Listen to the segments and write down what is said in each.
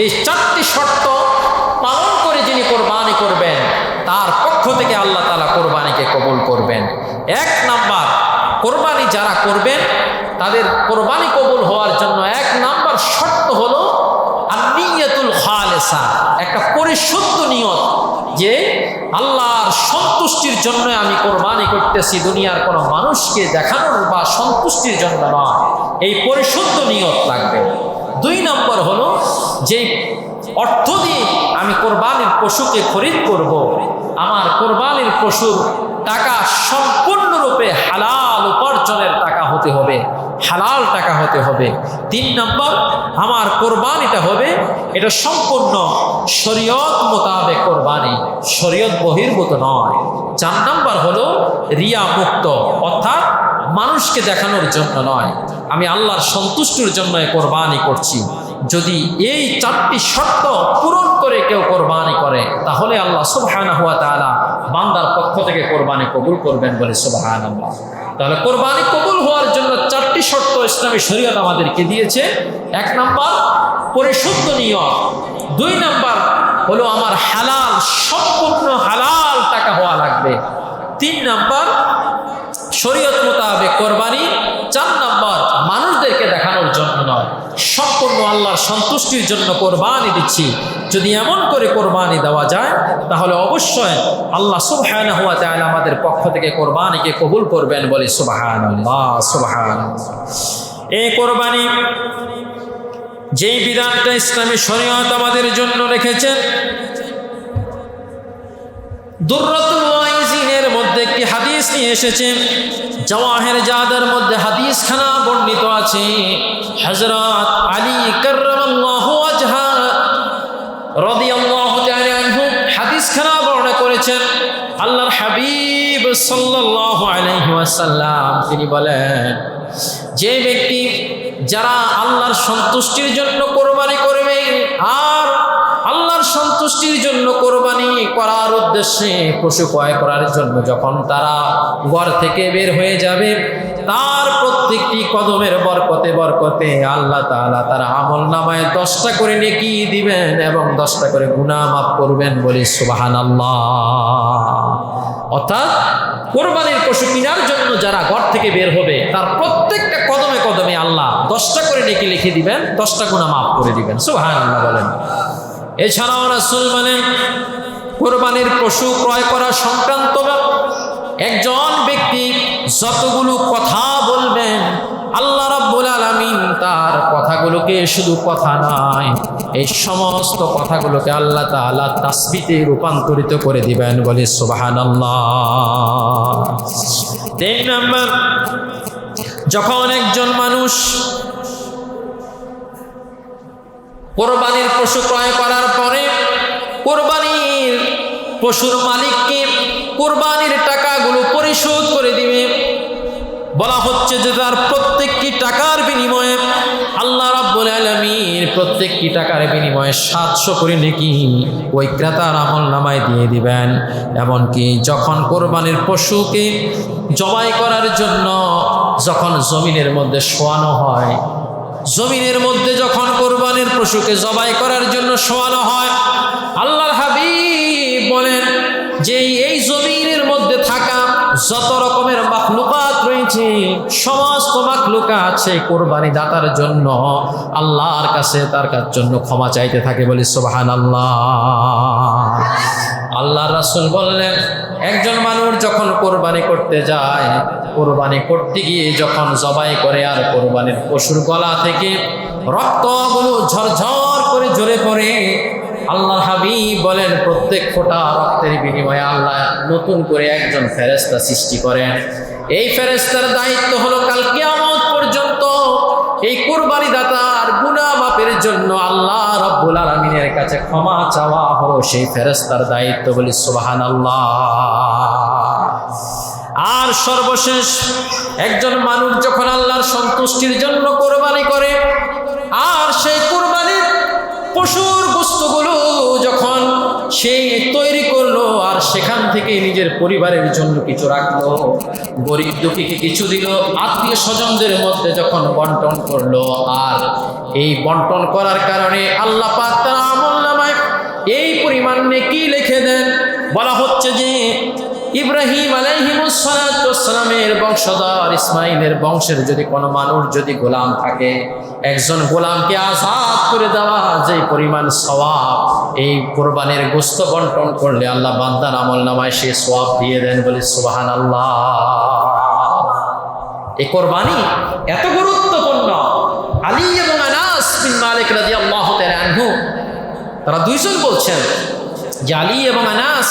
এই চারটি শর্ত পালন করে যিনি কোরবানি করবেন, তার পক্ষ থেকে আল্লাহ তালা কোরবানিকে কবুল করবেন। এক নাম্বার, কোরবানি যারা করবেন, তাদের কোরবানি কবুল হওয়ার জন্য এক নাম্বার শর্ত হলো আনিয়াতুল খালেসা, একটা পরিশুদ্ধ নিয়ত যে আল্লাহর সন্তুষ্টির জন্য আমি কোরবানি করতেছি, দুনিয়ার কোনো মানুষকে দেখানোর বা সন্তুষ্টির জন্য নয়। এই পরিশুদ্ধ নিয়ত লাগবে। দুই নম্বর হলো যে অর্থ দিয়ে আমি কোরবানির পশুকে খরিদ করব। আমার কোরবানির পশুর টাকা সম্পূর্ণরূপে হালাল উপার্জনের টাকা হতে হবে, হালাল টাকা হতে হবে তিন নম্বর, আমার কোরবানিটা হবে, এটা সম্পূর্ণ শরীয়ত মোতাবেক কোরবানি, শরীয়ত বহির্ভূত নয় চার নম্বর হলো রিয়া মুক্ত অর্থাৎ মানুষকে দেখানোর জন্য নয় আমি আল্লাহর সন্তুষ্টির জন্য কোরবানি করছি। যদি এই চারটি শর্ত পূরণ করে কেউ কোরবানি করে, তাহলে আল্লাহ সুবহান হুয়া তাআলা বান্দার পক্ষ থেকে কোরবানি কবুল করবেন বলে সুবহান আল্লাহ তাহলে কোরবানি কবুল হওয়ার জন্য চারটি শর্ত ইসলামী শরীয়ত আমাদেরকে দিয়েছে। এক নাম্বার, পরিশুদ্ধ নিয়ম দুই নাম্বার, হলো আমার হালাল, সম্পূর্ণ হালাল টাকা হওয়া লাগবে। তিন নাম্বার, শরীয়ত মোতাবেক কোরবানি চার নাম্বার মানুষদেরকে দেখানোর জন্য নয় সম্পূর্ণ আল্লাহর সন্তুষ্টির জন্য কোরবানি দিচ্ছি। যদি এমন করে কোরবানি দেওয়া যায়, তাহলে অবশ্যই আল্লাহ সুবহান হুয়া তাআলা আমাদের পক্ষ থেকে কোরবানিকে কবুল করবেন বলে সুবহান সুবহান এই কোরবানি যেই বিধানটা ইসলামী শরীয়ত আমাদের জন্য রেখেছেন একটি হাদিস এসেছে। জওয়াহের জাদের মধ্যে হাদিস খানা বর্ণিত আছে। হযরত আলী করেছেন। আল্লাহর হাবিব আলাইহি তিনি বলেন, যে ব্যক্তি যারা আল্লাহর সন্তুষ্টির জন্য কোরবানি করবে, আর আল্লাহর সন্তুষ্টির জন্য কোরবানি করার উদ্দেশ্যে পশু ক্রয় করার জন্য যখন তারা ঘর থেকে বের হয়ে যাবে, তার প্রত্যেকটি কদমের বরকতে বরকতে আল্লাহ তাআলা তার আমল নামায় দশটা করে নেকি দিবেন এবং দশটা করে গুনাহ মাফ করবেন বলি সুবাহান অর্থাৎ কোরবানির পশু কেনার জন্য যারা ঘর থেকে বের হবে, তার প্রত্যেকটা কদমে কদমে আল্লাহ দশটা করে নেকি লিখে দিবেন, দশটা গুণা মাফ করে দিবেন। সুবাহান আল্লাহ বলেন। এছাড়াও রাসুল বলেন, কোরবানির পশু ক্রয় করা সংক্রান্ত একজন ব্যক্তি যতগুলো কথা বলবেন, আল্লাহ রাব্বুল আলামিন তার কথাগুলোকে শুধু কথা নয়, এই সমস্ত কথাগুলোকে আল্লাহ তাআলা তাসবিতে রূপান্তরিত করে দিবেন বলে সুবহানাল্লাহ। তিন নম্বর, যখন একজন মানুষ কোরবানির পশু ক্রয় করার পরে কোরবানির পশুর মালিককে কোরবানির টাকাগুলো পরিশোধ করে দিবে। বলা হচ্ছে যে তার প্রত্যেকটি টাকার বিনিময়ে আল্লাহ রাব্বুল আলামিন প্রত্যেকটি টাকার বিনিময়ে সাতশো করে নাকি ওই ক্রেতার আমল নামায় দিয়ে দিবেন। এমনকি যখন কোরবানির পশুকে জবাই করার জন্য যখন জমিনের মধ্যে শোয়ানো হয়, জমিনের মধ্যে যখন পশুকে জবাই করার জন্য শোয়ানো হয়। আল্লাহর হাবিব বলেন যে এই জমিনের মধ্যে থাকা যত রকমের মাকলুকাত রয়েছে, সমস্ত মাকলুকা আছে কোরবানি দাতার জন্য, আল্লাহর কাছে তার কাছ জন্য ক্ষমা চাইতে থাকে বলি সোবাহান আল্লাহ আল্লাহ রাসুল বললেন, একজন মানুষ যখন কোরবানি করতে যায়, কোরবানি করতে গিয়ে যখন জবাই করে আর কোরবানির পশুর গলা থেকে রক্তগুলো ঝরঝর করে ঝরে পড়ে আল্লাহ হাবিব বলেন, প্রত্যেক ফোঁটা রক্তের বিনিময়ে আল্লাহ নতুন করে একজন ফেরেস্তা সৃষ্টি করেন। এই ফেরেস্তার দায়িত্ব হলো কাল কিয়ামত পর্যন্ত এই কোরবানি দাতার গুনাহ মাপের জন্য আল্লাহ রব্বুল আলমিনের কাছে ক্ষমা চাওয়া হলো সেই ফেরস্তার দায়িত্ব বলি সুবাহান আর সর্বশেষ একজন মানুষ যখন আল্লাহর সন্তুষ্টির জন্য কোরবানি করে, আর সেই কোরবানির পশুর বস্তুগুলো যখন সে তৈরি করল আর সেখান থেকে নিজের পরিবারের জন্য কিছু রাখল, গরিব দুঃখীকে কিছু দিল, আত্মীয় স্বজনদের মধ্যে যখন বন্টন করল, আর এই বন্টন করার কারণে আল্লাহ পাক তারা আমল নামায় এই পরিমাণ কি লিখে দেন। বলা হচ্ছে যে ইব্রাহিম আলাইহিমুসালামের বংশধর ইসমাইলের বংশের যদি কোনো মানুষ যদি গোলাম থাকে, একজন গোলামকে আজাদ করে দেওয়া যে পরিমাণ সওয়াব, এই কোরবানির গোস্ত বন্টন করলে আল্লাহ বান্দার আমল নামায় সে সওয়াব দিয়ে দেন বলে সুবাহান আল্লাহ এই কোরবানি এত গুরুত্বপূর্ণ। আলী এবং আনাস বিন মালিক তাআলা আনহু, তারা দুইজন বলছেন যে আলী এবং আনাস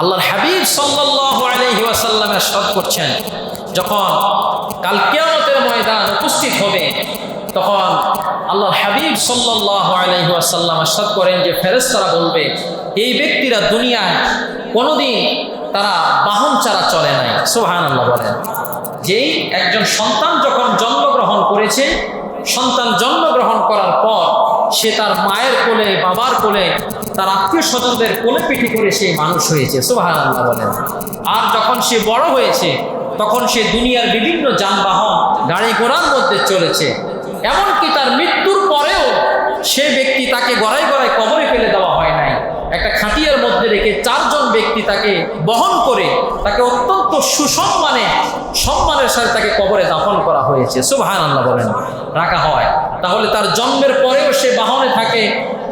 আল্লাহর হাবিব সাল্লাল্লাহু আলাইহি ওয়াসাল্লাম ইরশাদ করছেন। যখন কাল কিয়ামতের ময়দান উপস্থিত হবে, তখন আল্লাহর হাবিব সাল্লাল্লাহু আলাইহি ওয়াসাল্লাম ইরশাদ করেন যে ফেরেশতারা বলবে, এই ব্যক্তিরা দুনিয়ায় কোনোদিন তারা বাহন ছাড়া চলে নাই। সুবহানাল্লাহ বলেন। যেই একজন সন্তান যখন জন্মগ্রহণ করেছে, সন্তান জন্মগ্রহণ করার পর সে তার মায়ের কোলে, বাবার কোলে, তার আত্মীয় স্বজনদের কোলে পিঠে করে সে মানুষ হয়েছে। সুবাহ বলেন। আর যখন সে বড় হয়েছে, তখন সে দুনিয়ার বিভিন্ন যানবাহন, গাড়ি ঘোড়ার মধ্যে চলেছে। এমনকি তার মৃত্যুর পরেও সে ব্যক্তি তাকে গড়াই গড়াই কবরে ফেলে দেওয়া হয় নাই। একটা খাটিয়ার মধ্যে রেখে চারজন ব্যক্তি তাকে বহন করে, তাকে অত্যন্ত সুসম্মানে, সম্মানের সাথে তাকে কবরে দাফন করা হয়েছে। সুবাহান আল্লাহ বলেন, রাখা হয়। তাহলে তার জন্মের পরেও সে বাহনে থাকে,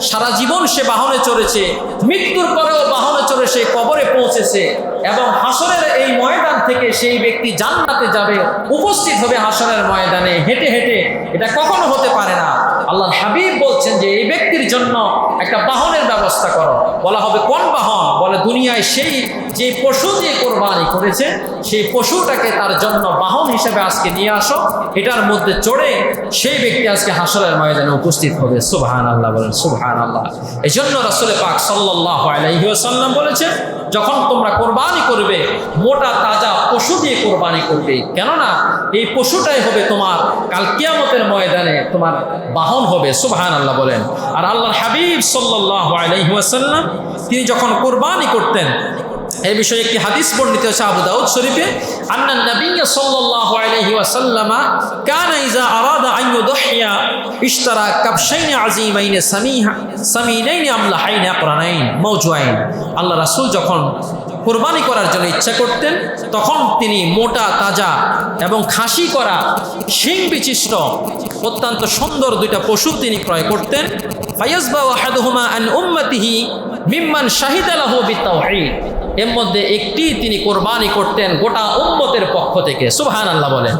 সারা জীবন সে বাহনে চড়েছে, মৃত্যুর পরেও বাহনে চড়ে সে কবরে পৌঁছেছে এবং হাসরের এই ময়দান থেকে সেই ব্যক্তি জান্নাতে যাবে, উপস্থিত হবে হাসনের ময়দানে, হেঁটে হেঁটে। এটা কখনো হতে পারে না। আল্লাহ হাবিব বলছেন যে, এই ব্যক্তির জন্য একটা বাহনের ব্যবস্থা করো। বলা হবে কোন বাহন? বলে দুনিয়ায় সেই যে পশু দিয়ে কোরবানি করেছে, সেই পশুটাকে তার জন্য বাহন হিসেবে আজকে নিয়ে আসো। এটার মধ্যে চড়ে সেই ব্যক্তি আজকে হাসরের ময়দানে উপস্থিত হবে। সুবহান আল্লাহ বলেন সুবহান আল্লাহ এই জন্য রাসুল পাক সাল্লাহ আলাইসাল্লাম বলেছে যখন তোমরা কোরবানি পশু দিয়ে কোরবানি করবে। কেননা এই পশুটাই হবে তোমার, কাল কিয়ামতের ময়দানে তোমার বাহন হবে সুবহান আল্লাহ বলেন। আর আল্লাহর হাবিব সাল্লাহ আলাইসাল্লাম তিনি যখন কোরবানি করতেন এই বিষয়ে একটি হাদিস বর্ণিত হচ্ছে আবু দাউদ শরীফে, আন্না নবী সাল্লাল্লাহু আলাইহি ওয়াসাল্লাম কানা ইজা আরাদা আন ইউদহিয়া ইশতারা কাবশাইন আযীমাইন সামিহা, সামিনাইন আমলাহাইন আকরানাইন মাওজুয়াইন আল্লাহ রাসূল যখন কোরবানি করার জন্য ইচ্ছা করতেন, তখন তিনি মোটা, তাজা এবং খাসি করা শিং বিশিষ্ট, অত্যন্ত সুন্দর দুইটা পশু তিনি ক্রয় করতেন। উম্মতিহি মিম্মান শাহিদালাহু বিতাওহীদ। এর মধ্যে একটি তিনি কোরবানি করতেন গোটা উম্মতের পক্ষ থেকে সুবহান আল্লাহ বলেন।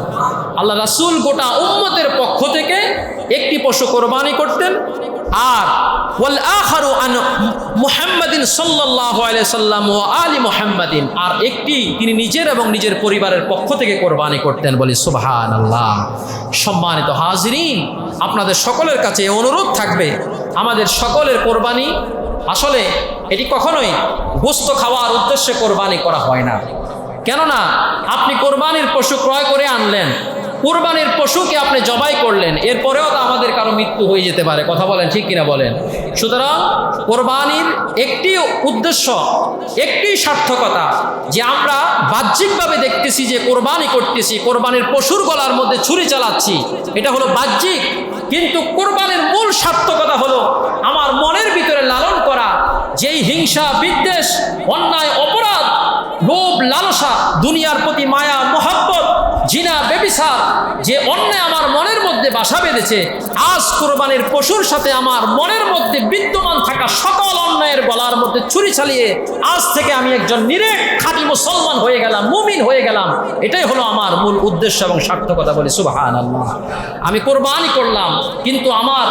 আল্লাহ রাসূল গোটা উম্মতের পক্ষ থেকে একটি পশু কোরবানি করতেন। আর ওয়াল আখারু আন মুহাম্মাদিন আলাইহি সাল্লাম ও আলী মুহাম্মাদিন, আর একটি তিনি নিজের এবং নিজের পরিবারের পক্ষ থেকে কোরবানি করতেন বলি সুবহান আল্লাহ সম্মানিত হাজিরিন, আপনাদের সকলের কাছে অনুরোধ থাকবে, আমাদের সকলের কোরবানি আসলে এটি কখনোই গোস্ত খাওয়ার উদ্দেশ্যে কোরবানি করা হয় না। কেননা, আপনি কোরবানির পশু ক্রয় করে আনলেন কোরবানির পশুকে আপনি জবাই করলেন, এরপরেও তো আমাদের কারও মৃত্যু হয়ে যেতে পারে। কথা বলেন, ঠিক কিনা বলেন? সুতরাং কোরবানির একটি উদ্দেশ্য, একটি সার্থকতা যে আমরা বাহ্যিকভাবে দেখতেছি যে কোরবানি করতেছি, কোরবানির পশুর গলার মধ্যে ছুরি চালাচ্ছি, এটা হলো বাহ্যিক। কিন্তু কোরবানির মূল সার্থকতা হলো আমার মনের ভিতরে লালন করা, যেই হিংসা, বিদ্বেষ, অন্যায়, অপরাধ, লোভ, লালসা, দুনিয়ার প্রতি মায়া, মহাব্বত জিনা বেবিসার যে অন্যায় আমার মনের মধ্যে বাসা বেঁধেছে, আজ কোরবানির পশুর সাথে আমার মনের মধ্যে বিদ্যমান থাকা সকল অন্যায়ের গলার মধ্যে ছুরি চালিয়ে আজ থেকে আমি একজন নিরেট খাঁটি মুসলমান হয়ে গেলাম, মুমিন হয়ে গেলাম। এটাই হলো আমার মূল উদ্দেশ্য এবং সার্থকতা বলে আল্লাহ আমি কোরবানি করলাম, কিন্তু আমার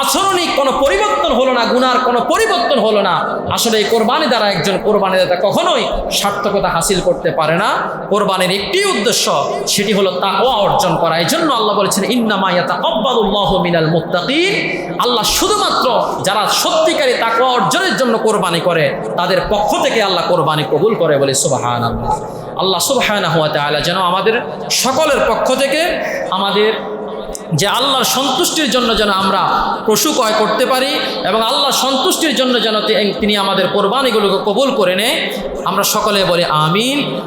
আচরণিক কোনো পরিবর্তন গুনার কোনো পরিবর্তন হলো না। আসলে এই কোরবানি দ্বারা একজন কোরবানি দাতা কখনোই সার্থকতা হাসিল করতে পারে না। কোরবানির একটি উদ্দেশ্য, সেটি হলো তাকওয়া অর্জন করা। এই জন্য আল্লাহ বলেছেন ইন্নামায়াতা আব্বাদুল্লাহ মিনাল মুত্তাকিন। আল্লাহ শুধুমাত্র যারা সত্যিকারী তাকওয়া অর্জনের জন্য কোরবানি করে, তাদের পক্ষ থেকে আল্লাহ কোরবানি কবুল করে বলে সুবাহান আল্লাহ আল্লাহ সুবাহান হুয়া যেন আমাদের সকলের পক্ষ থেকে আমাদের যে আল্লাহর সন্তুষ্টির জন্য যেন আমরা পশু ক্রয় করতে পারি এবং আল্লাহর সন্তুষ্টির জন্য যেন তিনি আমাদের কোরবানিগুলোকে কবুল করে নেয়। আমরা সকলে বলি আমিন।